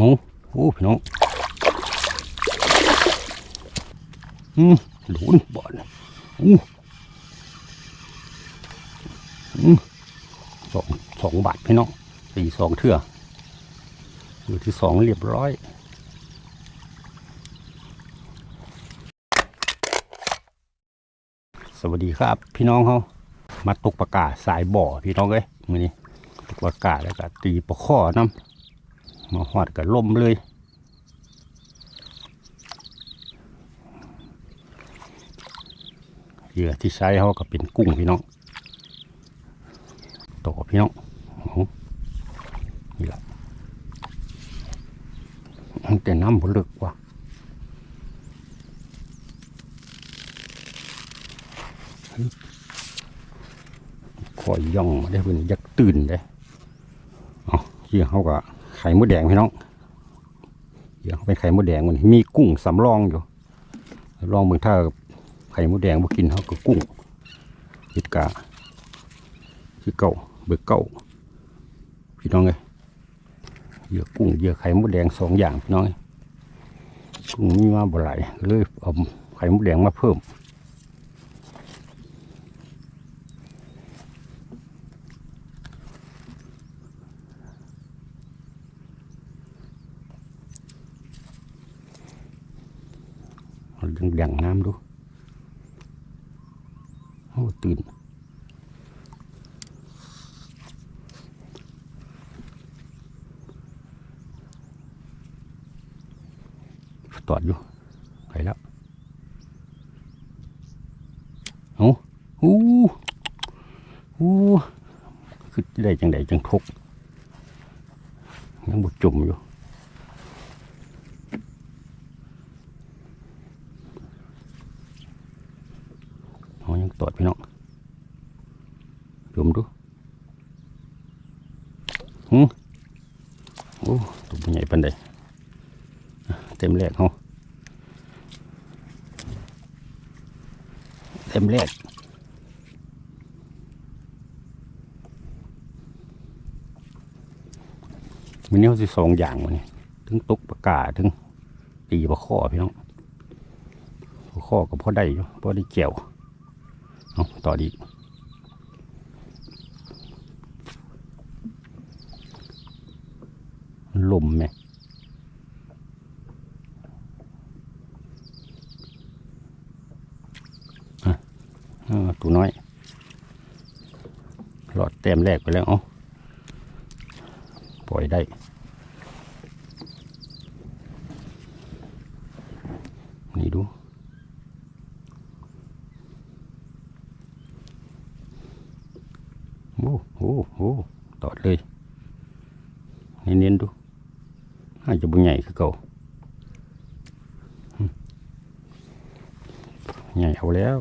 โอ้โอ้พี่น้องอืมหลุนบ่อนอู้อืมสองสองบาทพี่น้องสี่สองเทื่อมือที่สองเรียบร้อยสวัสดีครับ พี่น้องเขามาตกปลากาศสายบ่อพี่น้องเอ้ยมือนี้ตกปลากาศแล้วก็ตีปลาข้อน้ำ มาหอดกับล่มเลย เหยื่อที่ใช้เขาก็เป็นกุ้งพี่น้องต่อพี่น้องโหนี่แหละแต่น้ำบลึกว่ะคอยย่องมาได้เพิ่นอยักตื่นได้เอ๋อเหยื่อเขาก็ ไข่มดแดงพี่น้องเหยื่อเขาเป็นไข่มดแดงมันมีกุ้งสำรองอยู่ลองเบิ่งถ้าไข่มดแดงบ่กินเขาก็กุ้งเห็ดกาคือเก่าเบิกเก่าพี่น้องเลยเหยื่อกุ้งเหยื่อไข่มดแดงสองอย่างพี่น้องกุ้งมีมาบ่หลายเลยเอาไข่มดแดงมาเพิ่ม เอาดึงแดงน้ำดูโอ้ตื่นตอดอยู่ไปแล้วเอาอู้อู้คือได้จังไดจังทกยังบดจุ่มอยู่เอายังตอดพี่น้อง จุ่มดู หืมโอ้ตัวมันใหญ่ปันใดเต็มแรกเขาเต็มแรกมันนี้เขาสิสองอย่างวันนี้ถึงตุกปากกาศถึงตีปลาข้อพี่น้องปลาข้อก็พอได้อยู่พอได้เกี่ยวเอาต่อดี ลมไหมเนี่ยตัวน้อย หลอดเต็มแรกไปแล้ว เอ๋อปล่อยได้ โอ้โหโอ้ตอดเลย เน้นๆดูอาจจะบุญใหญ่คือเก่าอืม ใหญ่เอาแล้ว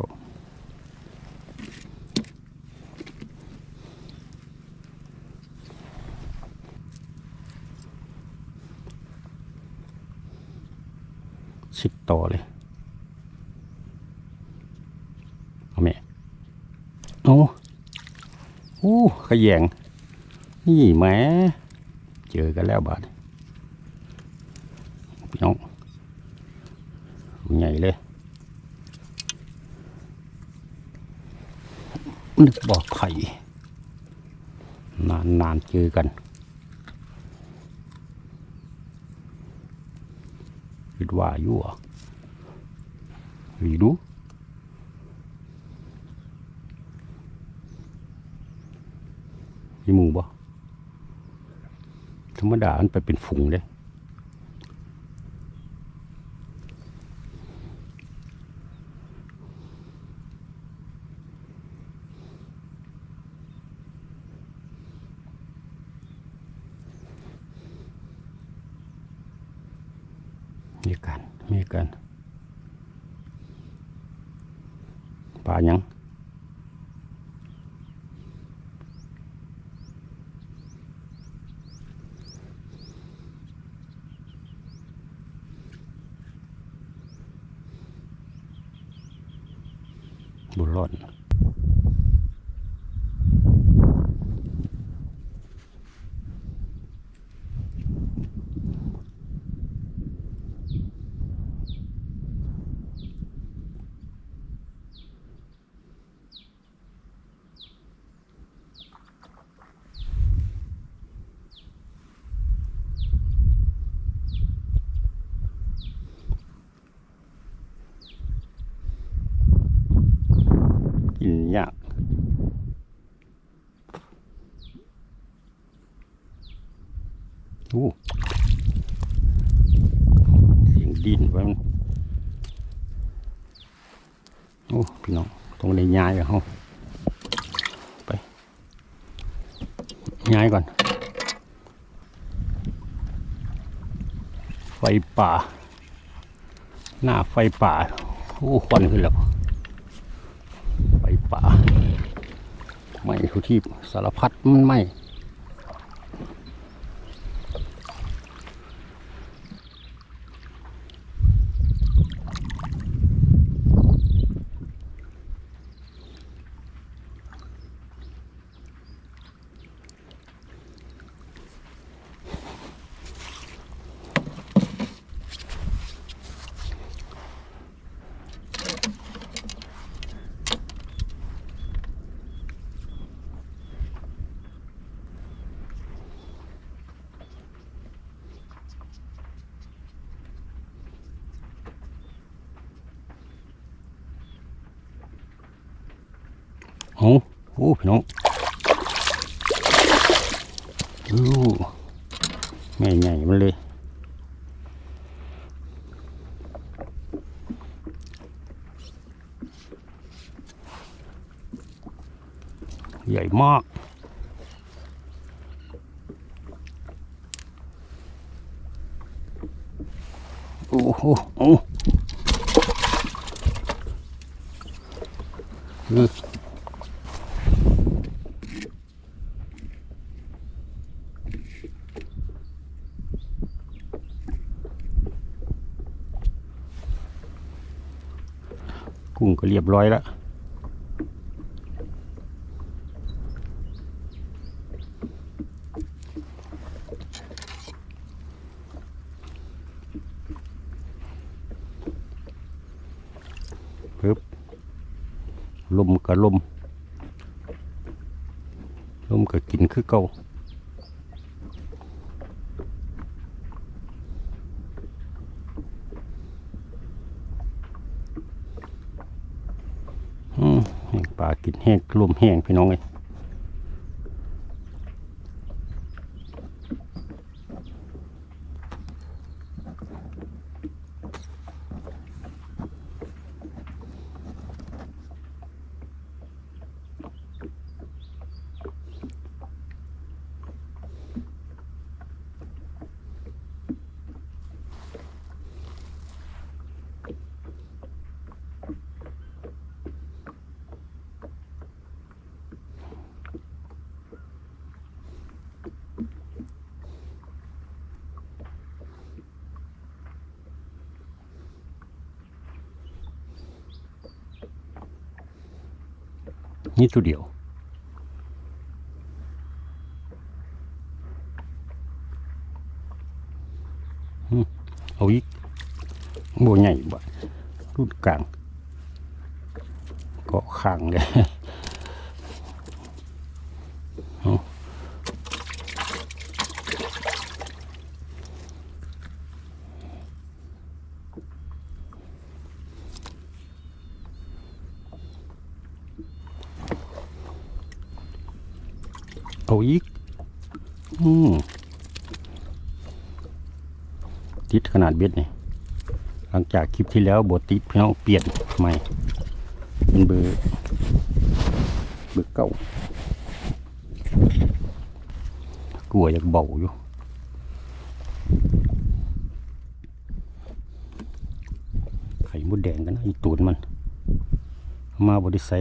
ชิดต่อเลย เอาแม่เอาโอ้ขยงนี่แหมเจอกันแล้วบาดพี่น้องตัวใหญ่เลย นึกบอกไข่ นานนานๆเจอกันคิดว่าอยู่อะวีดูมีหมูบ่ธรรมดามันไปเป็นฝูงเลย มีกันมีกันปลาหยังบุรอด โอ้เสียง ดินไว้มันโอ้พี่น้องตรงนี้ย้ายกับเขาไปย้ายก่อน ไฟป่า หน้าไฟป่าโอ้ควันขึ้นแล้วไฟป่าไหม่ทุกที่สารพัดมันไหม่โอ้ โอ้พี่น้องโอ้แม่ใหญ่มันเลยใหญ่มากโอ้โหโอ้ กุ้งก็เรียบร้อยแล้ว ปึ๊บลมกับลม ลมก็กินคือเก่าอืม แห้งปลากินแห้งลมแห้งพี่น้องเอ้ย นี่ตัวเดียวอืมเอาอีกบัวใหญ่บ่รุ่นกลางเกาะข้างเลยเอา เอาอีก อืมติดขนาดเบ็ดนี่หลังจากคลิปที่แล้วบทติดพี่น้องเปลี่ยนใหม่ เป็นเบอร์เบอร์เก้ากลัวอยากเบาอยู่ไข่มดแดงกันนะอีตูนมัน มาบริไซ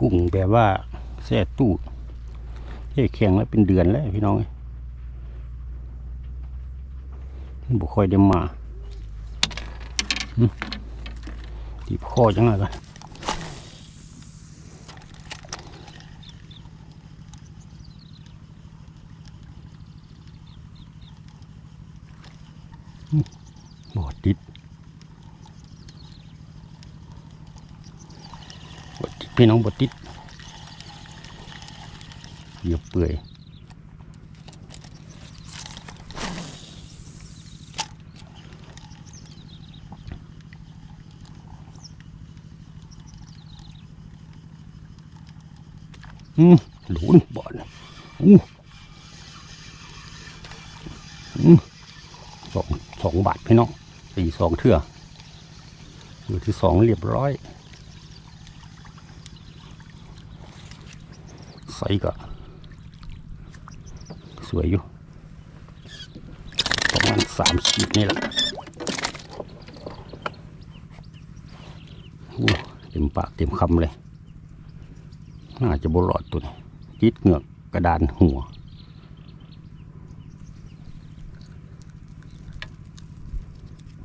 กุ้งแบบว่าแช่ตู้เฮ้ยแข่งแล้วเป็นเดือนแล้วพี่น้องบุคอยได้มาตีบคอจังเลยกันบอดติด พี่น้องบติดเหยียบเปื่อยอืมหลุนบอลอู้อืมสองสองบาทพี่น้องสี่สองเทื่ออยู่ที่สองเรียบร้อย ใส่ก็สวยอยู่ประมาณสามขีดนี่แหละโอ้เต็มปากเต็มคำเลย น่าจะบรอดตัวนี้จิดเหงือกกระดานหัว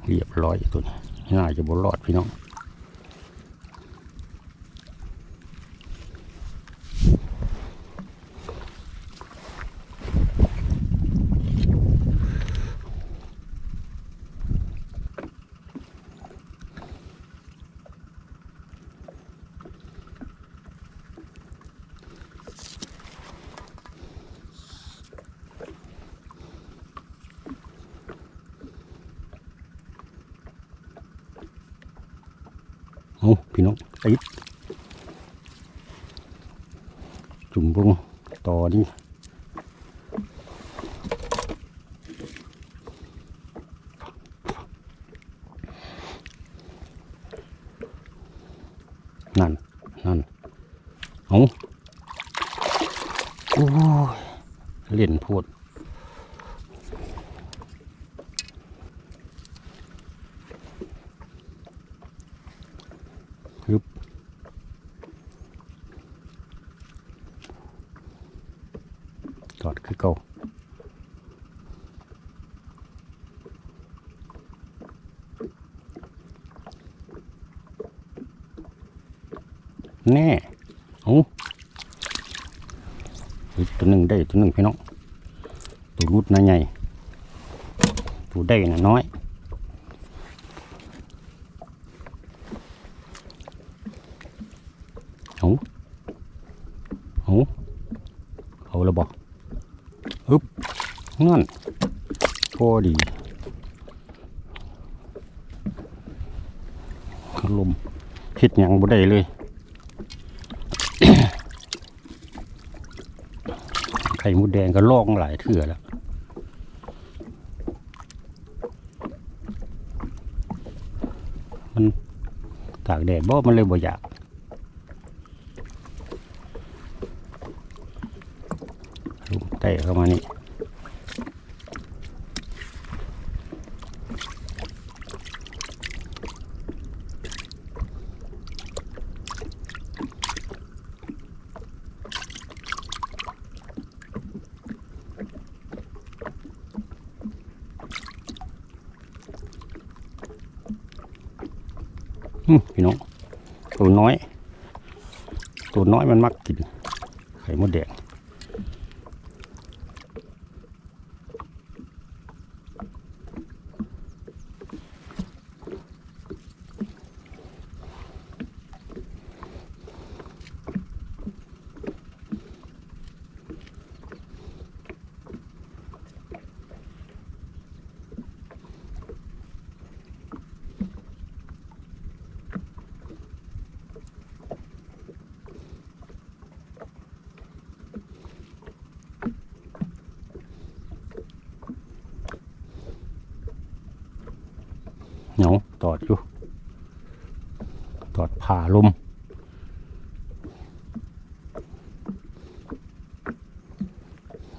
เรียบร้อยตัวนี้น่าจะบรอดพี่น้อง เอาพี่น้องติดจุ่มบงต่อนี่ นั่น เอาโอ้ย เล่นโพูด ฮึบถอดคือเก่า แน่เอาตัวหนึ่งได้ตัวหนึ่งพี่น้องตัวรุดนะใหญ่ตัวได้นะน้อยเอาเอาเอาล้วบอกฮึบนั่นพอดีลมคิดยังบ่ได้เลย ไข่มดแดงก็ลอกหลายเถื่อแล้วมันตากแดดบ่มันเลยบ่อยากลุมเตะเข้ามานี่อืมพี่น้อง ตัวน้อย ตัว น้อยมันมักกินไข่มดแดง เหนียวตอดอยู่ ตอดผ่าลม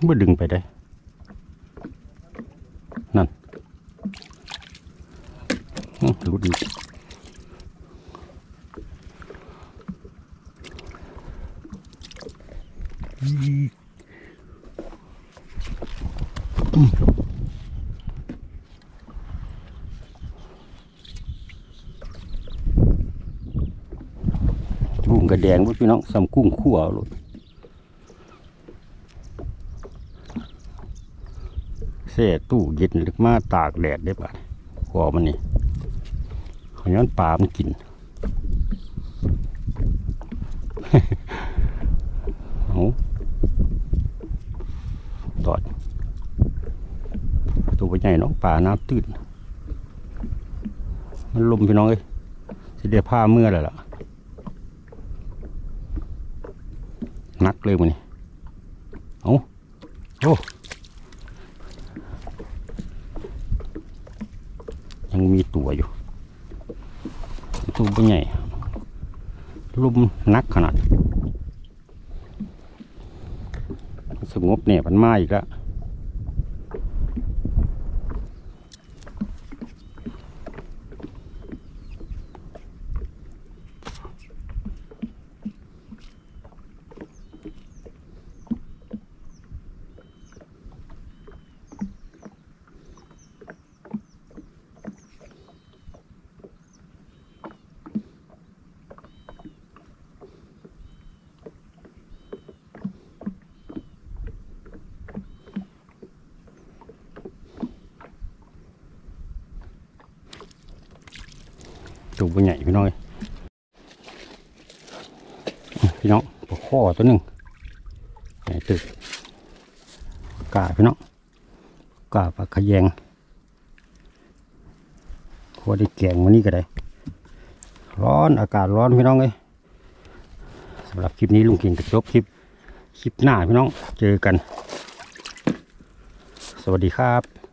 เมื่อดึงไปได้ นั่นอื้อหลุดอีกอี กุ้งกระแดงพวกพี่น้องสำกุ้งขั่วเลูกเส่ตู้เย็นลึกมาตากแดดได้ปะขอมันนี่ขย้อนปลามันกินเอาตอดตัวใหญ่เนาะป่าน้ำตื้นมันลมพี่น้องเอ้ยสิเดียผ้าเมื่อแล้วล่ะ นักเลยมันนี่เอาโอ้ยังมีตัวอยู่ ตัวเป็นใหญ่ลมนักขนาด สงบเนี่ยมันมาอีกแล้ว ตัวเป็นใหญ่พี่น้องเอ้ยพี่น้องปลาข้อตัวหนึ่งใหญ่ตึกกาพี่น้องกาปลาขยงพอได้แกงวันนี้ก็ได้ ร้อนอากาศร้อนพี่น้องเอ้ยสำหรับคลิปนี้ลุงกินจะจบคลิปคลิปหน้าพี่น้องเจอกัน สวัสดีครับ